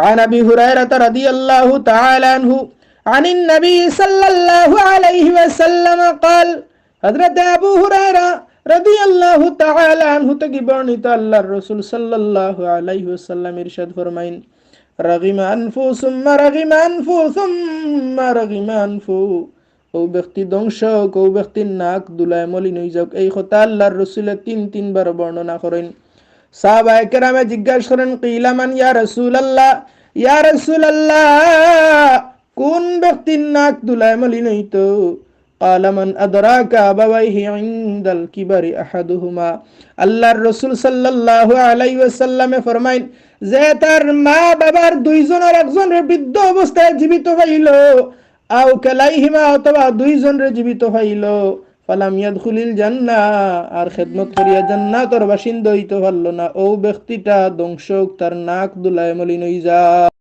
عن ابي هريره رضي الله تعالى عنه عن النبي صلى الله عليه وسلم قال حضرت ابو هريره رضي الله تعالى عنه থেকে বর্ণিত আল্লাহর রাসূল সাল্লাল্লাহু আলাইহি ওয়াসাল্লাম ইরশাদ ফরমাইন রাগিম আনফু সুম্মা রাগিম আনফু সুম্মা রাগিম আনফু ও ব্যক্তি ধ্বংস হোক ও ব্যক্তির নাক দুলায় মলিন হয়ে যাক এই কথা আল্লাহর রসুলের তিন তিনবার বর্ণনা করেন সাহাবা একরামে জিজ্ঞাসা করেন কিলামান ইয়া রসুল আল্লাহ ইয়া রসুল আল্লাহ কোন ব্যক্তির নাক দুলায় মলিন হইত কালামান আদরাকা বাবাইহি ইনদাল কিবারি আহাদুহুমা। আল্লাহর রাসূল সাল্লাল্লাহু আলাইহি ওয়াসাল্লামে ফরমাইন, যে তার মা বাবার দুইজনের একজনের বৃদ্ধ অবস্থায় জীবিত হইল, আও কালাইহিমা অথবা দুইজনের জীবিত হইল। ফালাম ইয়াদখুলিল জান্নাহ, আর খেদমত করিয়া জান্নাতর বাসিন্দা হইতে পারল না। ও ব্যক্তিটা ধ্বংসক, তার নাক দুলায় মলিন হই যা